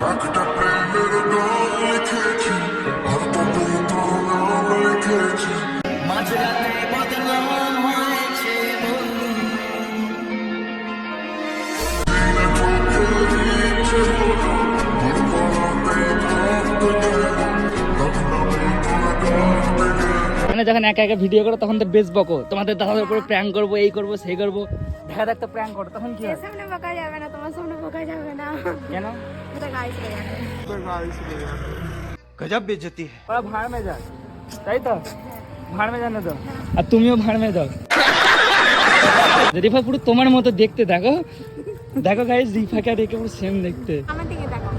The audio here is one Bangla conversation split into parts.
একটা প্রেমের গান লিখেছি আর তবে তোর নাম লিখেছি। মাঝরাতে বদনাম হয়েছে মানে যখন একা একা ভিডিও করো তখন তো বেশ বকো। তোমাদের দাদাদের উপরে প্র্যাঙ্ক করব এই করব সেই করব। দেখা একটা প্র্যাঙ্ক করো তখন কি হয়? সামনে বকা যাবে না তোমার সামনে বকা যাবে না। কেন? এটা গাইস হয়ে যাবে गजब बेइज्जती है ওরা ভাড় মে যায় তাই তো ভাড় মে জানো তো আর তুমিও ভাড় মে যাও রিফা পুরো তোমার মতো দেখতে দেখো দেখো গাইস রিফাকে আর একে পুরো সেম দেখতে আমার দিকে দেখো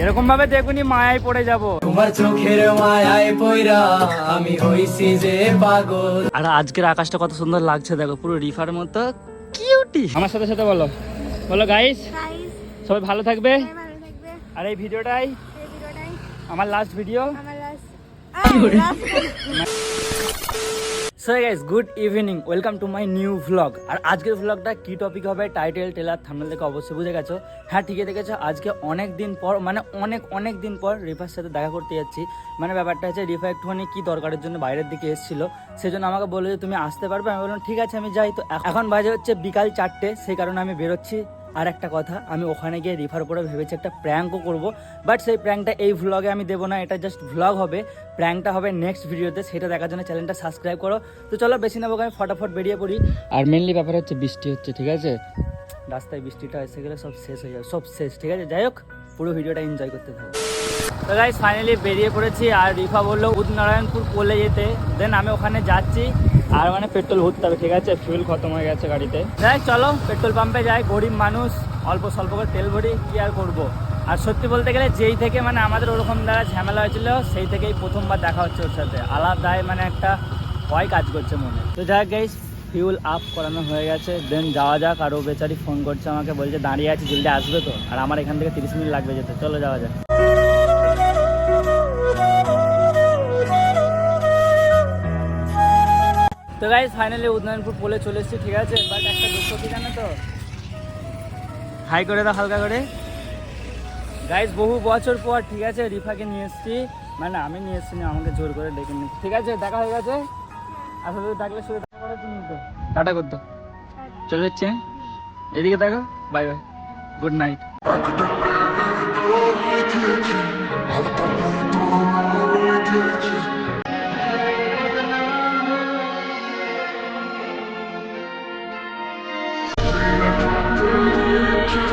এরকম ভাবে দেখুনি মায়ায় পড়ে যাব তোমার চোখের মায়ায় পয়রা আমি হইছি যে পাগল আর আজকের আকাশটা কত সুন্দর লাগছে দেখো পুরো রিফার মতো কিউটি আমার সাথে সাথে বলো বলো গাইস গাইস সবাই ভালো থাকবে। আর এই ভিডিওটাই আমার last video so guys good evening welcome to my new vlog আর আজকের ভ্লগটা কি টপিক হবে? টাইটেল টেলার থামনেল থেকে অবশ্যই বুঝে গেছো। হ্যাঁ ঠিকই দেখেছ। আজকে অনেক দিন পর মানে অনেক অনেক দিন পর রিফার সাথে দেখা করতে যাচ্ছি। মানে ব্যাপারটা হচ্ছে রিফা একটুখানি কি দরকারের জন্য বাইরের দিকে এসেছিল। সেজন্য আমাকে বলল যে তুমি আসতে পারবে? আমি বললাম ঠিক আছে আমি যাই। তো এখন বাজে হচ্ছে বিকাল চারটে। সেই কারণে আমি বেরোচ্ছি। আর একটা কথা আমি ওখানে গিয়ে রিফার করে ভেবেছি একটা প্র্যাঙ্কও করব বাট সেই প্র্যাঙ্কটা এই ভ্লগে আমি দেবো না এটা জাস্ট ভ্লগ হবে। প্র্যাঙ্কটা হবে নেক্সট ভিডিওতে সেটা দেখার জন্য চ্যানেলটা সাবস্ক্রাইব করো। তো চলো বেশি নেব আমি ফটাফট বেরিয়ে পড়ি। আর মেনলি ব্যাপার হচ্ছে বৃষ্টি হচ্ছে ঠিক আছে? রাস্তায় বৃষ্টিটা এসে গেলে সব শেষ হয়ে যাবে সব শেষ ঠিক আছে? যাই হোক পুরো ভিডিওটা এনজয় করতে থাকো। তো গাইস ফাইনালি বেরিয়ে পড়েছি আর রিফা বলল উদনারায়ণপুর পোলে যেতে। দেন আমি ওখানে যাচ্ছি। আর মানে পেট্রোল ভরতে হবে, ঠিক আছে? ফুয়েল খতম হয়ে গেছে গাড়িতে। যাই, চলো, পেট্রোল পাম্পে যাই, গরিব মানুষ, অল্প স্বল্প করে তেল ভরি, কি আর করব? আর সত্যি বলতে গেলে, যেই থেকে মানে আমাদের ওরকম দ্বারা ঝামেলা হয়েছিল, সেই থেকেই প্রথমবার দেখা হচ্ছে ওর সাথে। আলাদাই মানে একটা ভয় কাজ করছে মনে। তো যাই গাইস ফিউল আপ করানো হয়ে গেছে। দেন যাওয়া যাক আরও বেচারি ফোন করছে আমাকে, বলছে, দাঁড়িয়ে আছি, জলদি আসবে তো? আর আমার এখান থেকে তিরিশ মিনিট লাগবে যেতে। চলো যাওয়া যাক। তো গাইজ ফাইনালি উদয়নপুর পোলে চলে এসেছি ঠিক আছে? বাট একটা দুঃখ কি জানো তো? হাই করে দাও হালকা করে। গাইজ বহু বছর পর ঠিক আছে রিফাকে নিয়ে এসেছি। মানে আমি নিয়ে এসেছি না আমাকে জোর করে ডেকে নিয়ে ঠিক আছে দেখা হয়ে গেছে? আসলে ডাকলে শুধু দেখা করে তুমি তো। টাটা করতো চলে যাচ্ছে। হ্যাঁ? এদিকে দেখো bye bye good night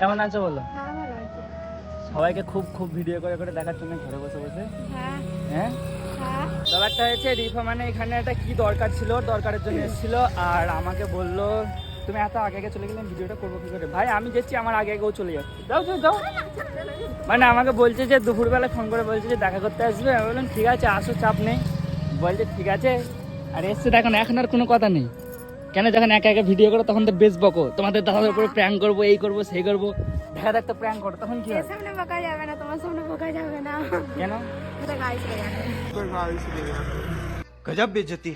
কেমন আছো বলো? হ্যাঁ সবাইকে খুব খুব ভিডিও করে করে দেখার জন্য ঘরে বসে বসে। হ্যাঁ। হ্যাঁ? হ্যাঁ। ব্যাপারটা হয়েছে রিফা মানে এখানে একটা কি দরকার ছিল? দরকারের জন্য এসেছিল। আর আমাকে বলল তুমি এত আগে আগে চলে গেলে ভিডিওটা করব কি করে? ভাই আমি যাচ্ছি আমার আগে আগেও চলে যাচ্ছে। যাও যাও যাও। মানে আমাকে বলছে যে দুপুরবেলা ফোন করে বলছে যে দেখা করতে আসবে? আমি বললাম ঠিক আছে আসো চাপ নেই। বলছে ঠিক আছে। আর এসছে দেখো না এখন আর কোনো কথা নেই। কেন যখন একা একা ভিডিও করো তখন তো বেশ বকো। তোমাদের দাদাদের উপরে প্র্যাঙ্ক করব এই করব সেই করব। দেখা দেখতে প্র্যাঙ্ক করো তখন কি সামনে বকা যাবে না তোমার সামনে বকা যাবে না। কেন? গজব বেজতি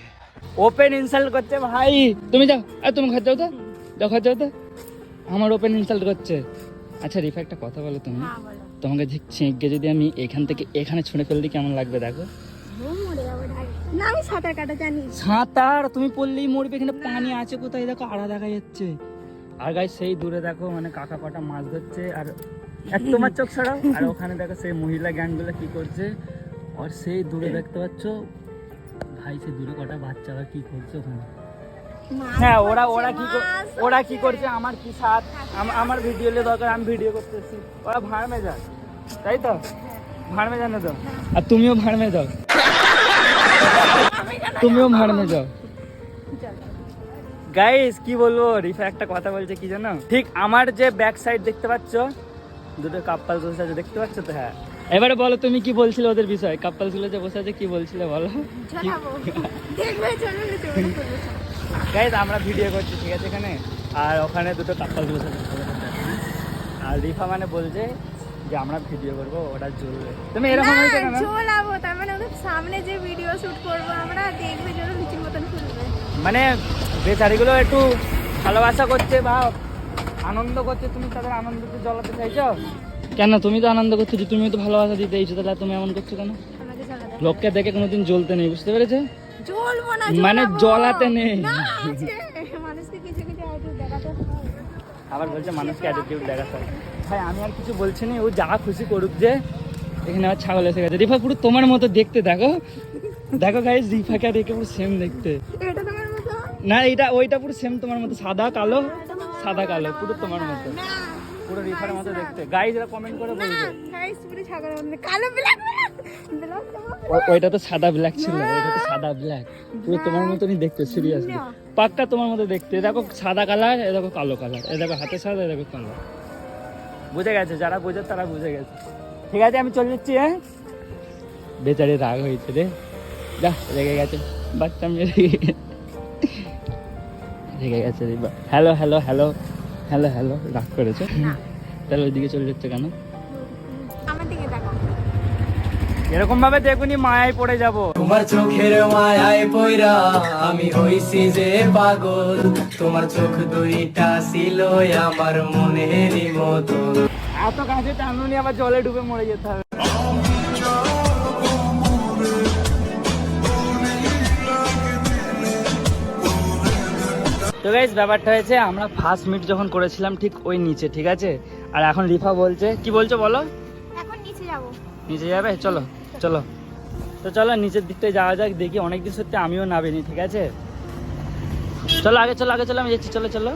ওপেন ইনসাল্ট করছে ভাই। তুমি যাও আর তুমি ঘর যাও তো। যাও ঘর যাও তো। আমার ওপেন ইনসাল্ট করছে। আচ্ছা রিফা একটা কথা বলো তুমি। হ্যাঁ, তোমাকে ঝিঁকে যদি আমি এখান থেকে এখানে ছুঁড়ে ফেলে কেমন লাগবে দেখো। না আমি সাঁতার কাটা জানি। সাঁতার? তুমি পড়লেই মরবে এখানে পানি আছে কোথায়? দেখো আড়া দেখা যাচ্ছে। আর গাই সেই দূরে দেখো মানে কাকা পাটা মাছ ধরছে আর এক তোমার চোখ ছাড়াও আর ওখানে দেখো সেই মহিলা জ্ঞানগুলো কি করছে? আর সেই দূরে দেখতে পাচ্ছ ভাই সেই দূরে কটা বাচ্চারা কি করছে ওখানে? হ্যাঁ ওরা ওরা কি ওরা কি করছে? আমার কি সাথ আম- আমার ভিডিও দরকার আমি ভিডিও করতেছি। ওরা ভাড় মে যায় তাই তো? ভাড় মে জানো তো? আর তুমিও ভাড় মে যাও তুমিও ভাড় মে যাও। গাইস কি বলব? রিফা একটা কথা বলছে কি জানো? ঠিক আমার যে ব্যাক সাইড দেখতে পাচ্ছ দুটো কাপ্পাল বসে আছে দেখতে পাচ্ছ তো? হ্যাঁ। এবারে বলো তুমি কি বলছিলে ওদের বিষয়ে? কাপ্পালগুলো যে বসে আছে কি বলছিলে বলো? চলাবো দেখবে চলবে তুমি করবে গাইজ আমরা ভিডিও করছি ঠিক আছে এখানে? আর ওখানে দুটো কাপ্পাল বসে আছে আর রিফা মানে বলছে যে আমরা ভিডিও করব ওটা জ্বলবে। তুমি এরকম হয়েছে কেন? তার মানে ওদের সামনে যে ভিডিও শুট করব আমরা দেখবে যেন লুচির মতন মানে বেচারিগুলো একটু ভালোবাসা করছে বা আনন্দ করছে তুমি তাদের আনন্দতে জ্বলাতে চাইছো? কেন? তুমি তো আনন্দ করছ যে তুমি তো ভালোবাসা দিতে চাইছো তাহলে তুমি এমন করছ কেন? লোককে দেখে কোনোদিন জ্বলতে নেই বুঝতে পেরেছ? জ্বলবো মানে জ্বলাতে নেই। হয়। আবার বলছে মানুষকে অ্যাটিটিউড দেখাতে। ভাই আমি আর কিছু বলছি না ও যা খুশি করুক যে এখানে আমার ছাগল এসে গেছে। রিফা পুরো তোমার মতো দেখতে দেখো। দেখো গাইজ রিফাকে আর একে পুরো সেম দেখতে। না এইটা ওইটা পুরো সেম তোমার মতো সাদা কালো সাদা কালো পুরো তোমার মতো। পুরো রিফার মতো দেখতে। গাইজ এরা কমেন্ট করে বলবে। গাইস পুরো ছাগলের মতো। কালো ব্ল্যাক ওইটা তো সাদা ব্ল্যাক ছিল ওইটা তো সাদা ব্ল্যাক পুরো তোমার মতনই দেখতে সিরিয়াসলি পাক্কা তোমার মতো দেখতে। দেখো সাদা কালার এ দেখো কালো কালার এ দেখো হাতে সাদা এ দেখো কালো বুঝে গেছে যারা বোঝে তারা বুঝে গেছে। ঠিক আছে আমি চলে যাচ্ছি হ্যাঁ? বেচারি রাগ হয়েছে রে। যা রেগে গেছে। বাচ্চা মেয়ে রেগে গেছে। রেগে গেছে রে hello hello hello hello hello রাগ করেছে? তাহলে ওইদিকে চলে যাচ্ছে কেন? এরকম ভাবে দেখুনি মায়ায় পড়ে যাব। তোমার চোখের মায়ায় পয়রা আমি হইছি যে পাগল। তোমার চোখ দুইটা ছিল আমার মনেরই মতন। এত কাছে টানুনি আবার জলে ডুবে মরে যেতে হবে। তো গাইজ ব্যাপারটা হয়েছে আমরা ফার্স্ট মিট যখন করেছিলাম ঠিক ওই নিচে ঠিক আছে? আর এখন রিফা বলছে কি বলছো বলো? এখন নিচে যাব। নিচে যাবে? চলো চলো। তো চলো, নিচের দিকটায় যাওয়া যাক, দেখি অনেক দিন সত্যি আমিও নাবিনি ঠিক আছে? চলো, আগে চলো আগে চলো, আমি যাচ্ছি, চলো চলো।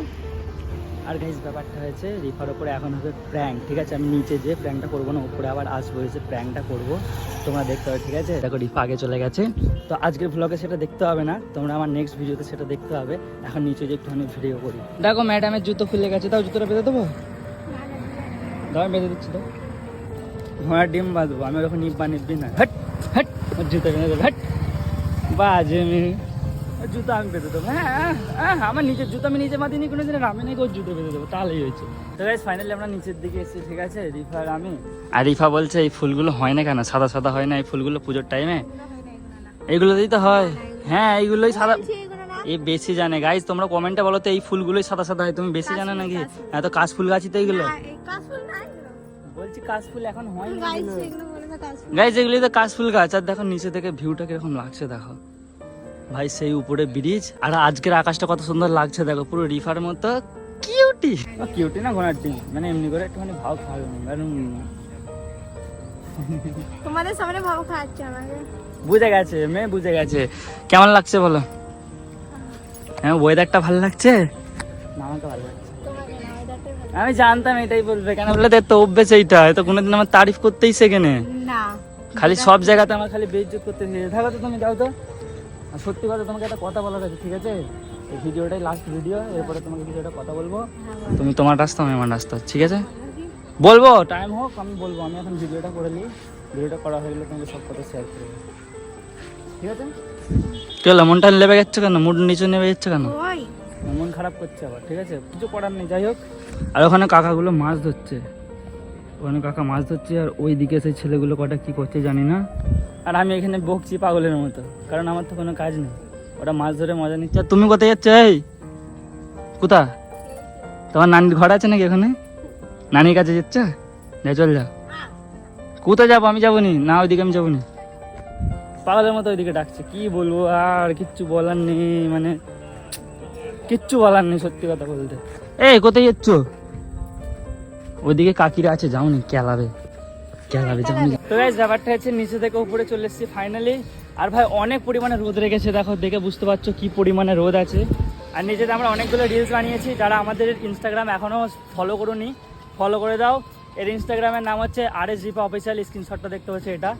আর গাইজ ব্যাপারটা হয়েছে, রিফার ওপরে এখন হবে প্র্যাঙ্ক ঠিক আছে? আমি নিচে যে প্র্যাঙ্কটা করব না, উপরে আবার আসব এসে প্র্যাঙ্কটা করব। তোমরা দেখতে হবে ঠিক আছে? দেখো, রিফা আগে চলে গেছে। তো আজকের ব্লগে সেটা দেখতে হবে না, তোমরা আমার নেক্সট ভিডিওতে সেটা দেখতে হবে। এখন নিচে যে একটুখানি ভিডিও করি। দেখো ম্যাডামের জুতো খুলে গেছে, তাও জুতোটা বেঁধে দেবো? দাও বেঁধে দিচ্ছি তো ঘোড়ার ডিম বাঁধবো। আমি ওরকম নিব্বা নিব্বি না। হট হট ওর জুতো বেঁধে দেবো। হট বাজে ওর জুতো আমি বেঁধে দেবো। হ্যাঁ হ্যাঁ, হ্যাঁ আমার নিজের জুতো আমি নিজে বাঁধিনি কোনো দিন আমি নাকি ওর জুতো বেঁধে দেবো। তাহলেই হয়েছে। তো গাইজ ফাইনালি আমরা নিচের দিকে এসেছি ঠিক আছে? রিফা আমি। আর রিফা বলছে এই ফুলগুলো হয় না কেন? সাদা সাদা হয় না এই ফুলগুলো পুজোর টাইমে এইগুলোতেই তো হয়। হ্যাঁ এইগুলোই সাদা। এ বেশি জানে। গাইজ তোমরা কমেন্টে বলো তো এই ফুলগুলোই সাদা সাদা হয়? তুমি বেশি জানো নাকি? এত কাশ ফুল গাছই তো এইগুলো। কাশফুল এখন হয় গাইজ এগুলি। তো গাছ। আর দেখো নিচে থেকে ভিউটা কীরকম লাগছে দেখো। ভাই সেই উপরে ব্রিজ আর আজকের আকাশটা কত সুন্দর লাগছে দেখো পুরো রিফার মতো। কিউটি কিউটি না মানে এমনি করে একটুখানি ভাব খাবে কারণ তোমাদের সামনে ভাব খাওয়াচ্ছে আমাকে। বুঝে গেছে মেয়ে বুঝে গেছে। কেমন লাগছে বলো? হ্যাঁ। ওয়েদারটা ভালো লাগছে? না আমাকে ভালো লাগছে। আমি জানতাম এটাই বলবে কেন? বলে তো অভ্যেস এইটা তো কোনোদিন আমার তারিফ করতেই শেখেনে না। খালি সব জায়গাতে আমার খালি বেইজ্জত করতে শিখেছে থাকো তো তুমি যাও তো। সত্যি কথা তোমাকে একটা কথা বলার আছে ঠিক আছে? এই ভিডিওটাই লাস্ট ভিডিও এরপরে তোমাকে কিছু একটা কথা বলব। তুমি তোমার রাস্তা আমি আমার রাস্তা ঠিক আছে? বলব টাইম হোক আমি বলব আমি এখন ভিডিওটা করে নিই। ভিডিওটা করা হয়ে গেলে তোমাকে সব কথা শেয়ার করব। ঠিক আছে? কি হলো মনটা লেবে যাচ্ছে কেন? মুড নিচে নেমে যাচ্ছে কেন? খারাপ করছে আবার, ঠিক আছে? কিছু করার নেই, যাই হোক। আর ওখানে কাকাগুলো মাছ ধরছে। ওখানে কাকা মাছ ধরছে আর ওই দিকে সেই ছেলেগুলো কটা কি করছে জানি না। আর আমি এখানে বকছি পাগলের মতো, কারণ আমার তো কোনো কাজ নেই। ওটা মাছ ধরে মজা নিচ্ছে। আর তুমি কোথায় যাচ্ছ এই? কোথা তোমার নানির ঘর আছে নাকি এখানে? নানির কাছে যাচ্ছ? যা, চল যা। কোথায় যাব? আমি যাব নি। না, ওইদিকে আমি যাব নি। পাগলের মতো ওইদিকে ডাকছে। কি বলব? আর কিচ্ছু বলার নেই মানে কিচ্ছু বলার নেই সত্যি কথা বলতে। এই কোথায় যাচ্ছ? ওইদিকে কাকিরা আছে যাওনি কেলাবে। কেলাবে যাওনি। তো গাইস ব্যাপারটা হচ্ছে নিচে থেকে উপরে চলে এসেছি ফাইনালি আর ভাই অনেক পরিমাণে রোদ রেখেছে দেখো দেখে বুঝতে পারছ কি পরিমাণে রোদ আছে। আর নিচেতে আমরা অনেকগুলো রিলস বানিয়েছি যারা আমাদের ইনস্টাগ্রাম এখনও ফলো করুনি ফলো করে দাও। এর ইনস্টাগ্রামের নাম হচ্ছে আর এস জিপা অফিসিয়াল স্ক্রিনশটটা দেখতে পাচ্ছি এটা।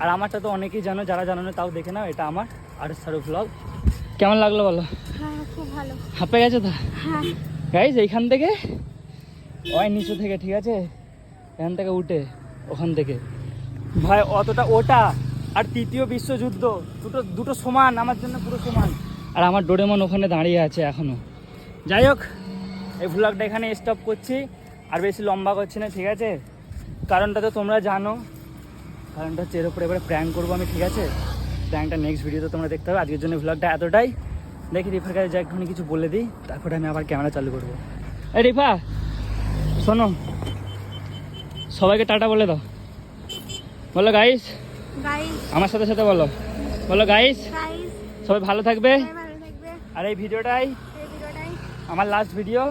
আর আমারটা তো অনেকেই জানো যারা জানো না তাও দেখে নাও এটা আমার আর এস সারু ব্লগ কেমন লাগল বলো? হ্যাঁ ভালো। হাঁপে গেছে তো? হ্যাঁ। গাইজ এইখান থেকে ওই নিচু থেকে ঠিক আছে? এখান থেকে উঠে ওখান থেকে। ভাই অতটা ওটা আর তৃতীয় বিশ্বযুদ্ধ দুটো দুটো সমান আমার জন্য পুরো সমান। আর আমার ডোরেমন ওখানে দাঁড়িয়ে আছে এখনও। যাই হোক এই ভ্লগটা এখানে স্টপ করছি আর বেশি লম্বা করছি না ঠিক আছে? কারণটা তো তোমরা জানো। কারণটা হচ্ছে এর উপরে এবারে প্র্যাঙ্ক করব আমি ঠিক আছে? প্র্যাঙ্কটা নেক্সট ভিডিওতে তোমরা দেখতে হবে আজকের জন্য ভ্লগটা এতটাই। দেখি রিফার কাছে যা একটুখানি কিছু বলে দিই। তারপরে আমি আবার ক্যামেরা চালু করব। এই রিফা শোনো। সবাইকে টাটা বলে দাও। বলো গাইস আমার সাথে সাথে বলো। বলো গাইস গাইস সবাই ভালো থাকবে। আর এই ভিডিওটাই আমার লাস্ট ভিডিও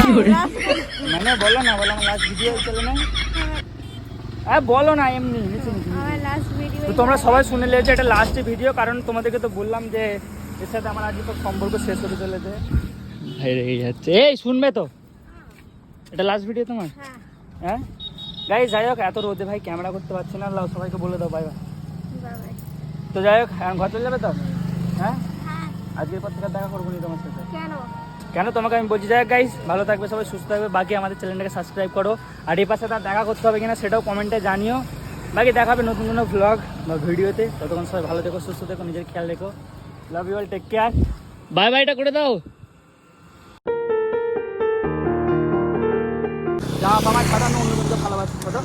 মানে বলো না বলো আমার লাস্ট ভিডিও চলে না? হ্যাঁ বলো না এমনি তো তোমরা সবাই শুনে নিয়েছো এটা লাস্ট ভিডিও কারণ তোমাদেরকে তো বললাম যে এর সাথে আমার আজকে তো সম্পর্ক শেষ হতে চলেছে। ভাই রেগে যাচ্ছে এই শুনবে তো? এটা লাস্ট ভিডিও তোমার? হ্যাঁ। হ্যাঁ? গাই যাই হোক এত রোদে ভাই ক্যামেরা করতে পারছি না লাও সবাইকে বলে দাও বাই বাই বাবাই তো যাই হোক এখন ঘর চলে যাবে তো? হ্যাঁ। হ্যাঁ? আজকের পর থেকে দেখা করব নি তোমার সাথে। কেন? কেন তোমাকে আমি বলছি যাই গাইস ভালো থাকবে সবাই সুস্থ থাকবে বাকি আমাদের চ্যানেলটাকে সাবস্ক্রাইব করো আর এই পাশে তার দেখা করতে হবে কিনা সেটাও কমেন্টে জানিও বাকি দেখাবে নতুন কোনো ব্লগ বা ভিডিওতে ততক্ষণ সবাই ভালো থেকো সুস্থ থেকো নিজের খেয়াল রেখো love you all take care bye বাইটা করে দাও জামা ফামা ছাড়ানো অন্য ভালোবাসি কত